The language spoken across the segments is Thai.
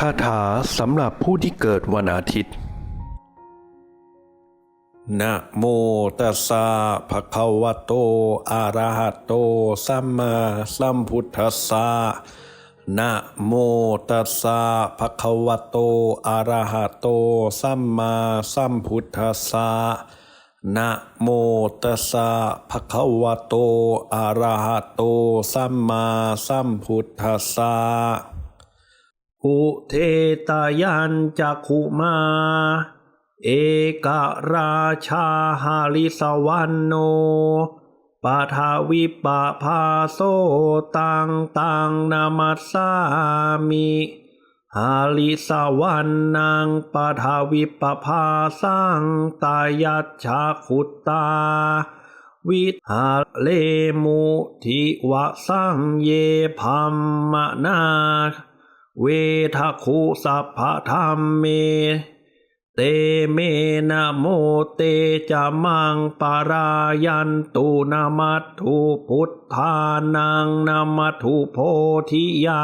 คาถาสำหรับผู้ที่เกิดวันอาทิตย์ นะโมตัสสะภะคะวะโต อะระหะโต สัมมาสัมพุทธัสสะ นะโมตัสสะภะคะวะโต อะระหะโต สัมมาสัมพุทธัสสะ นะโมตัสสะภะคะวะโต อะระหะโต สัมมาสัมพุทธัสสะ อุเทตยันจักขุมา เอกราชาหาลิสวันโนปาทาวิปะพาโซตังตังนามัสสามิหาลิสวันนางปาทาวิปะพาสังตายัจฉาขุตตา วิหาเลมุทิวะสังเยพัมมนา เวทคุสัพพธรรมเม เตเมนะโมเตจะมังปารายันตุนามัตถุพุทธานังนามัตถุโพธิยา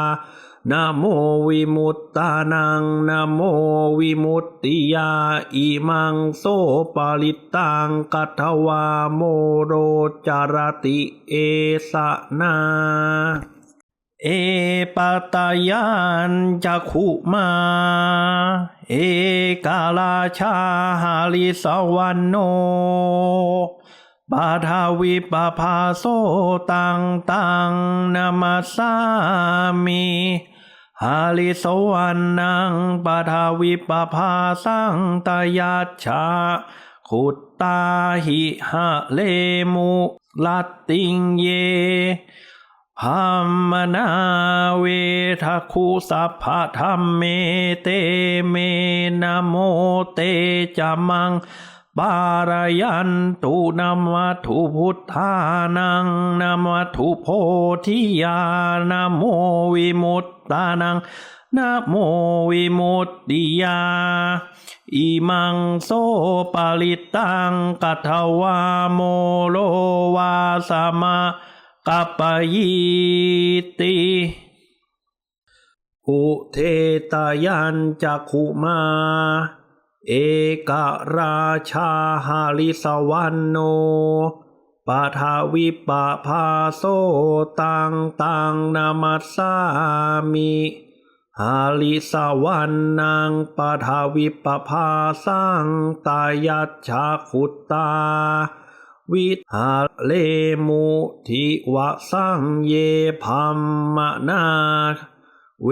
นะโมวิมุตตานังนะโมวิมุตติยาอิมังโสปาลิตังกัตวาโมโรจารติเอสนา เอปตายันจักขุมา เอกาลาชาหาลิสวันโน ปาทาวิปภาโซตังตังนามาสามิหาลิสวันนังปาทาวิปภาสังตยัจฉาขุตตาหิหะเลมุลัตติงเย พัมนาเวทคุสัพพธรรมเมเตเมนะโมเตจะมังปารยันตุนามัตถุพุทธานังนามัตถุโพธิยานะโมวิมุตตานังนะโมวิมุตติยา อิมังโซปาลิตังกัตถวาโมโลวาสมา กัปปะยิติอุเทตยันจักขุมา เอกราชาหาลิสวันโนปาทาวิปะพาโซตังตังนามัสสามิหาลิสวันนางปาทาวิปะพาสังตายัจฉาขุตตา วิหาเลมุทิวะสังเยพัมมนาเว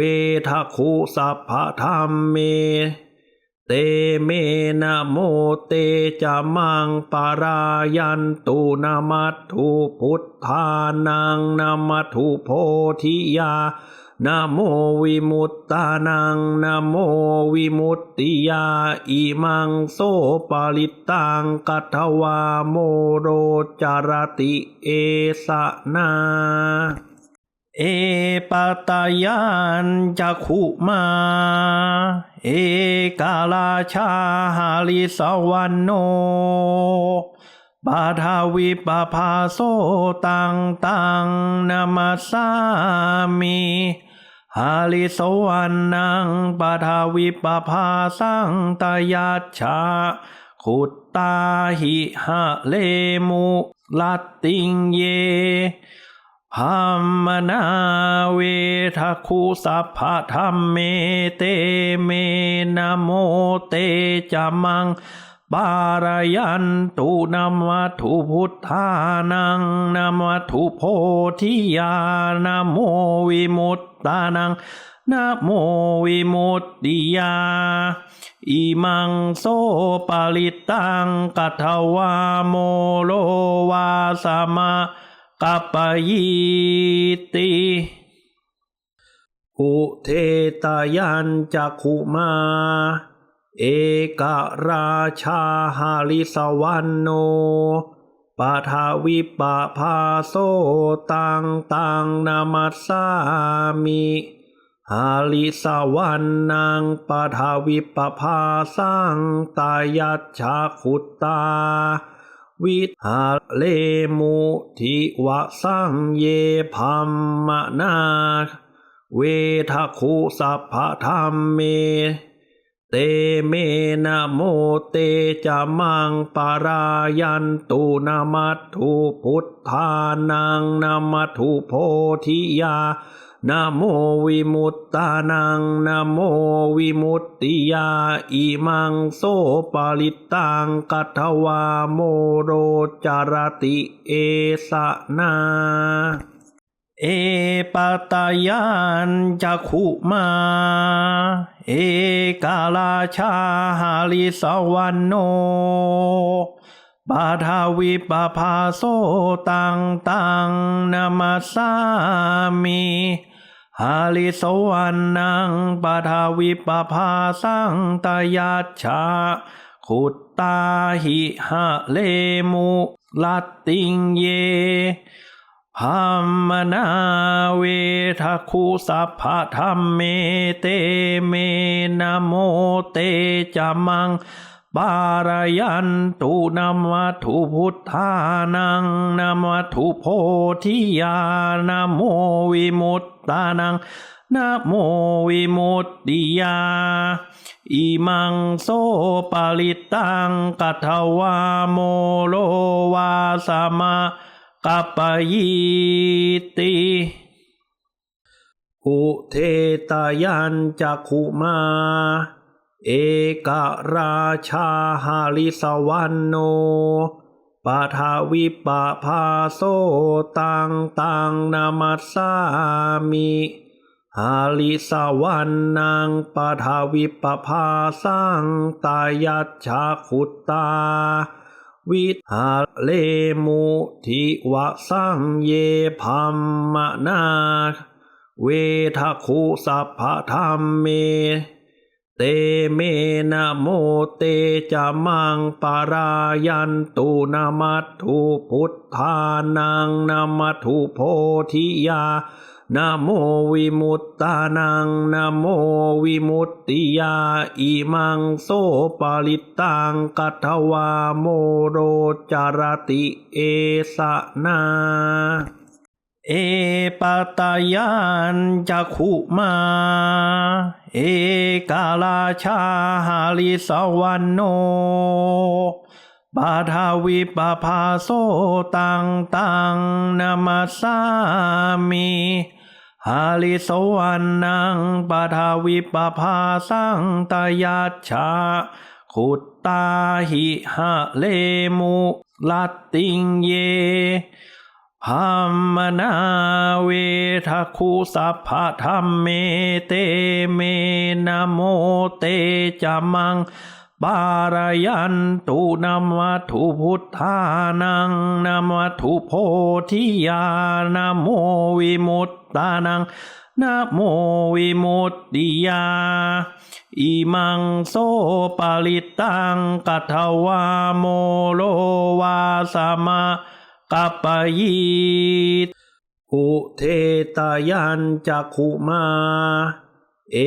ทะคุสัพพธรรมเม เตเมนะโมเตจะมังปารายันตุนามัตถุพุทธานังนามัตถุโพธิยา นะโมวิมุตตานังนะโมวิมุตติยาอิมังโสปาลิตังกัตวาโมโรจารติเอสนาเอปตายันจักขุมา เอกาลาชาหาลิสวันโนปาทาวิปภาโซตังตังนามาสามิ หาลิสวันนังปทาวิปภาสังตยัจฉาขุตตาหิหะเลมุลัตติงเยพัมมนาเวทคุสัพพธรรมเมเตเมนโมเตจมัง ปารยันตุนามัตถุพุทธานังนามัตถุโพธิยานโมวิมุตตานังนะโมวิมุตติยา อิมังโซปาลิตังกัตถวาโมโลวาสมากัปปยิติอุเทตายันจักขุมา เอกราชาหาลิสวันโนปาทาวิปะพาโซตังตังนามัสสามิหาลิสวันนางปาทาวิปะพาสังตายัจฉาขุตตา วิหาเลมุทิวะสังเยพัมมนา เวทคุสัพพธรรมเม เตเมนะโมเตจะมังปารายันตุนามัตถุพุทธานังนามัตถุโพธิยานะโมวิมุตตานังนะโมวิมุตติยาอิมังโสปาลิตังกัตวาโมโรจารติเอสนา เอปตายันจักขุมา เอกาลาชาหาลิสวันโนบาทาวิปภาโซตังตังนามาสามิหาลิสวันนังปาทาวิปภาสังตยัชชาขุตตาหิหะเลมุลัตติงเย พัมมนาเวทคุสัพพธรรมเมเตเมนะโมเตจะมังปารยันตุนามัตถุพุทธานังนามัตถุโพธิยานะโมวิมุตตานังนะโมวิมุตติยา อิมังโซปาลิตังกัตถวาโมโลวาสมา กัปปะยิติอุเทตยันจักขุมา เอกราชาหาลิสวันโนปาทาวิปะพาโซตังตังนามัสสามิหาลิสวันนางปาทาวิปะพาสังตายัชชาขุตตา วิหาเลมุทิวะสังเยพัมมนาเวทะคุสัพพธรรมเม เตเมนะโมเตจะมังปารายันตุนามัตถุพุทธานังนามัตถุโพธิยา นะโมวิมุตตานังนะโมวิมุตติยาอิมังโสปาลิตังกัตวาโมโรจารติเอสนาเอปตายันจักขุมา เอกาลาชาหาลิสวันโนบาทาวิปภาโซตังตังนามาสามิ หาลิสวันนังปทาวิปภาสังตยัชชาขุตตาหิหะเลมุลัตติงเยพัมมนาเวทะคุสัพพธรรมเมเตเมนโมเตจมัง ปารยันตุนามัตถุพุทธานังนามัตถุโพธิยานโมวิมุตตานังนะโมวิมุตติยา อิมังโซปาลิตังกัตถวาโมโลวาสมากัปปยิตอุเทตยันจักขุมา เอ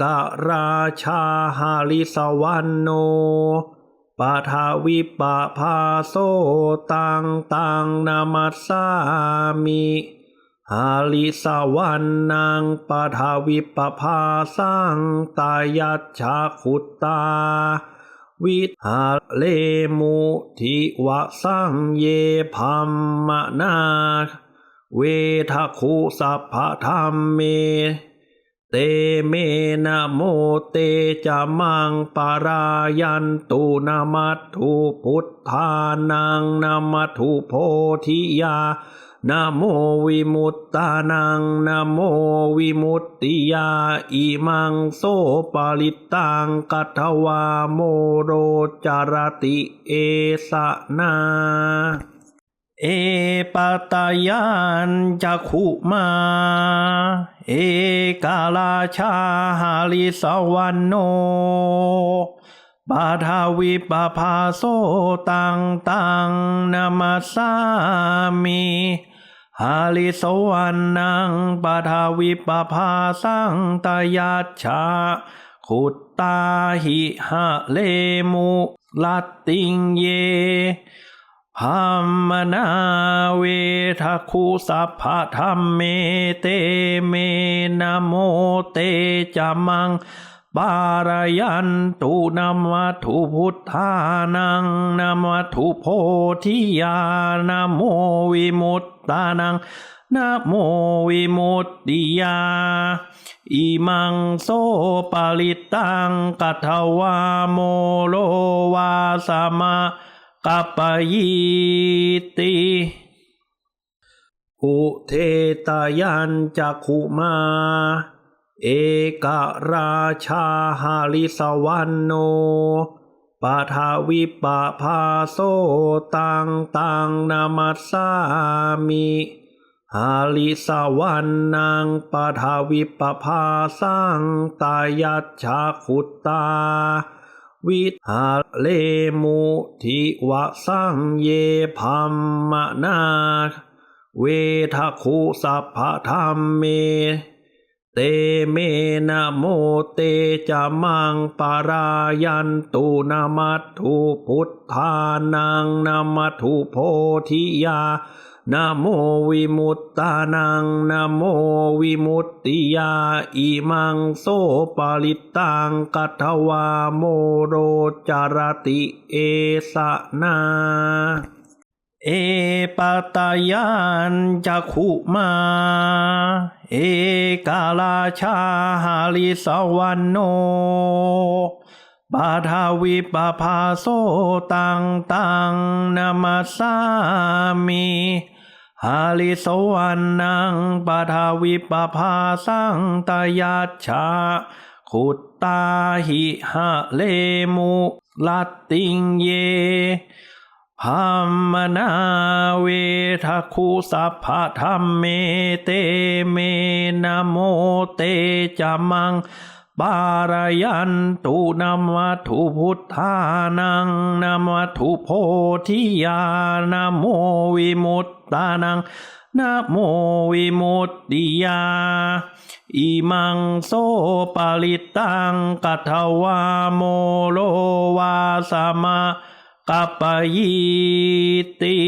กราชาหาลิสวันโนปาทาวิปะพาโซตังตังนามัสสามิหาลิสวันนางปาทาวิปะพาสังตายัชชาขุตตา วิหาเลมุทิวะสังเยพัมมนา เวทคุสัพพธรรมเม เตเมนะโมเตจะมังปารายันตุนามัตถุพุทธานังนามัตถุโพธิยานะโมวิมุตตานังนะโมวิมุตติยาอิมังโสปาลิตังกัตถวาโมโรจารติเอสนา เอปตายันจักขุมา เอกาลาชาหาลิสวันโนบาทาวิปภาโซตังตังนามาสามิหาลิสวันนังปาทาวิปภาสังตยัชชา ขุตตาหิหะเลมุลัตติงเย หัมมนาเวทคุสัพพธรรมเมเตเมนะโมเตจะมังปารยันตุนัมวัตถุพุทธานังนัมวัตถุโพธิญาณโมวิมุตตานังนะโมวิมุตติยา อิมังโซปาลิตังกัทวาโมโลวาสมะ กัปยิติอุเทตยันจักขุมา เอกราชาหาลิสวันโนปาทาวิปะพาโซตังตังนามัสสามิหาลิสวันนางปาทาวิปะพาสังตายัจฉาขุตตา วิหาเลมุทิวะสังเยพัมมนาเวทคุสัพพธรรมเม เตเมนะโมเตจะมังปารายันตุนามัตถุพุทธานังนามัตถุโพธิยา นะโมวิมุตตานังนะโมวิมุตติยาอิมังโซปาลิตังกัทวาโมโรจารติเอสนาเอปตายันจักขุมา เอกาลาชาหาลิสวันโนบาทาวิปภาโซตังตังนามาสามิ หาลิสวันนังปทาวิปภาสังตยัชชาขุตตาหิหะเลมุลัตติงเยพัมมนาเวทคุสัพพธรรมเมเตเมนโมเตจมัง ปารยันตุนัมวัตถุพุทธานังนัมวัตถุโพธิญาณโมวิมุตตานังนะโมวิมุตติยา อิมังโซปาลิตังกัทวาโมโลวาสมะกัปปยิติ